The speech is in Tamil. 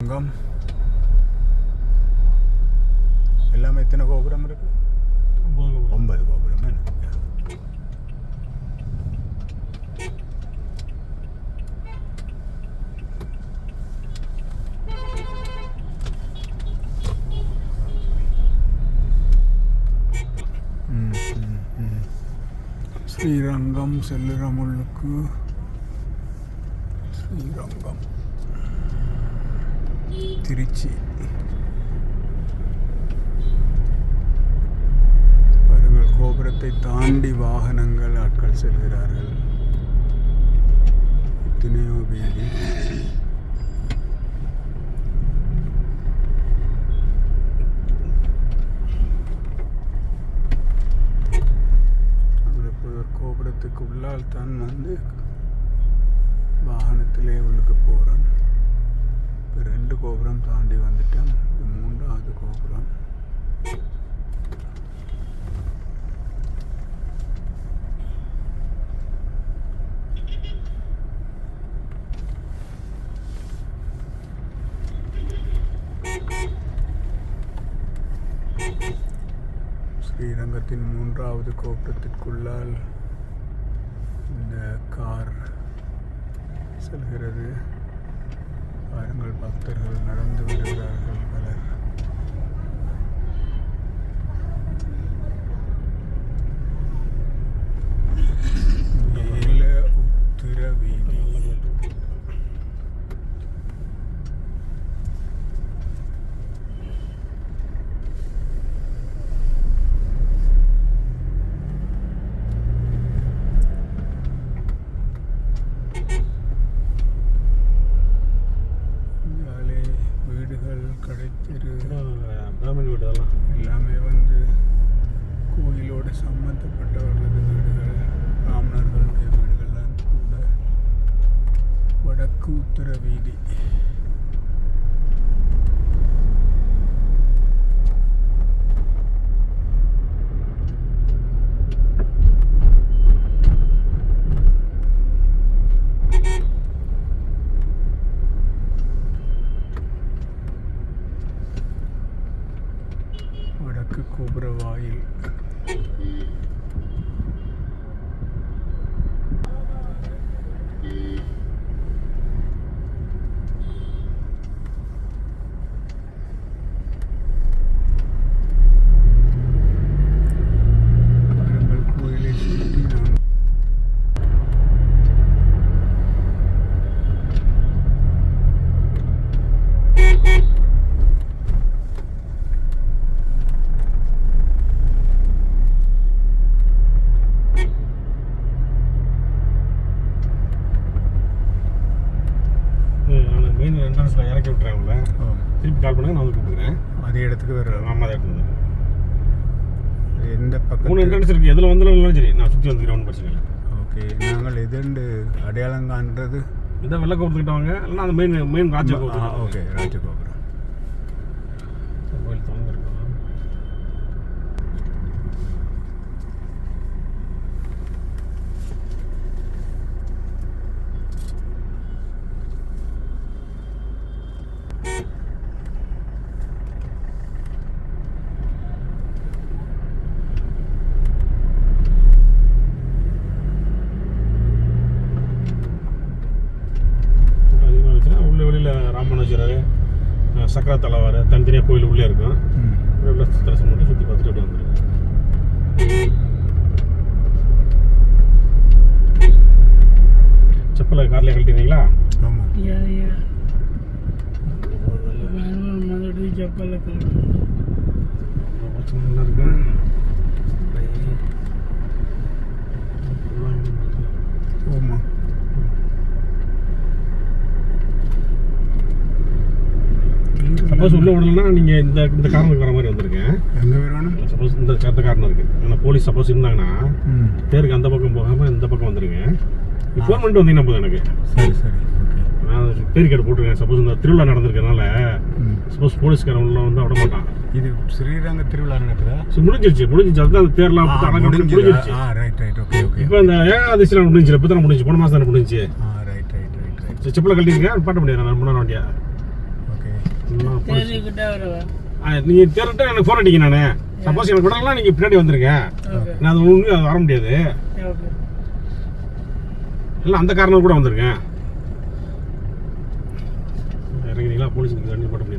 தங்கம் எல்லாமே எத்தனை கோபுரம் இருக்கு ஒன்பது கோபுரம் என்ன? ம், ம், ம். ஸ்ரீரங்கம் செல்லுரமுள்ளுக்கு ஸ்ரீரங்கம் திருச்சி பாருங்கள் கோபுரத்தை தாண்டி வாகனங்கள் ஆட்கள் செல்கிறார்கள் எத்தனையோ வீதி கோபுரத்துக்கு உள்ளால் தான் வந்து வாகனத்திலே உள்ளுக்கு போகிறான் கோபுரம் தாண்டி வந்துட்டோம் இது மூன்றாவது கோபுரம். ஸ்ரீரங்கத்தின் மூன்றாவது கோபுரத்திற்குள்ளால் இந்த கார் செல்கிறது. பாருங்கள் பக்தர்கள். I don't do it. உத்தர வீதி வடக்கு கோபுர வாயில் பாருங்கள் கோயிலை சுற்றி நாம் நான் மெயின் உங்களை ஆ, திருப்பி கால் பண்ணுங்க நான் வந்து கூப்பிடுறேன். அதே இடத்துக்கு வர்றோம் அம்மா தான் எடுத்து எந்த மூணு பக்கத்து என்ட்ரன்ஸ் இருக்குது எதில் வந்தாலும் சரி நான் சுற்றி வந்துக்கிறேன் ஒன்றும் பிரச்சனை இல்லை. ஓகே நாங்கள் எதுண்டு? அடையாளம் காண்றது? இதான் வெள்ளை கோபுரத்துக்கிட்ட வாங்க. இல்லைன்னா அந்த மெயின் மெயின் ராஜ ஆ, கோபுரம் ஓகே ராஜகோபுரம். வெளியில் ராமானுஜர் அஹ், சக்கர தலைவார் தனித்தனியாக கோயில் உள்ளே இருக்கும். தரிசனம் மட்டும் சுற்றி பார்த்துட்டு அப்படியே வந்துருங்க செப்பலை கார்லேயே கழட்டினீங்களா ஆமாம் செப்பல்ல நல்லா இருக்கு. ஆமாம் சப்போஸ் உள்ள விடலன்னா நீங்கள் இந்த இந்த காரணத்துக்கு வர மாதிரி வந்திருக்கேன் எங்கே வரணும் சப்போஸ் இந்த இந்த காரணம் இருக்கு. ஆனால் போலீஸ் சப்போஸ் இருந்தாங்கன்னா தேருக்கு அந்த பக்கம் போகாமல் இந்த பக்கம் வந்துருங்க. ஃபோன் பண்ணிட்டு வந்தீங்கன்னா போதும் எனக்கு? சரி சரி நான் பேரிக்கேடு போட்டிருக்கேன். சப்போஸ் இந்த திருவிழா நடந்திருக்கனால சப்போஸ் போலீஸ்காரன் உள்ள வந்து விட மாட்டான். இது ஸ்ரீரங்க திருவிழா நடக்குதா? முடிஞ்சிருச்சு முடிஞ்சிச்சு அதுதான் அந்த தேர்லாம்? முடிஞ்சிருச்சு. ரைட் ரைட் ஓகே ஓகே இப்போ அந்த ஏகாதசி முடிஞ்சிச்சு இப்போ தானே முடிஞ்சு போன மாதம் தானே முடிஞ்சு ரைட் ரைட் ரைட் செப்பலை கட்டிருக்கேன் பாட்ட முடியாது நான் முன்னாடி வண்டியா. நீ திருட்டு எனக்கு ஃபோன் அடிக்க நானு. சப்போஸ் எனக்கு விடலாம் நீங்கள் பின்னாடி வந்துருங்க. நான் அது ஒன்று வர முடியாது. இல்லை அந்த காரணம் கூட வந்திருக்கேன். இறங்கினீங்களா? போலீஸ் கண்டிப்பாக பண்ணி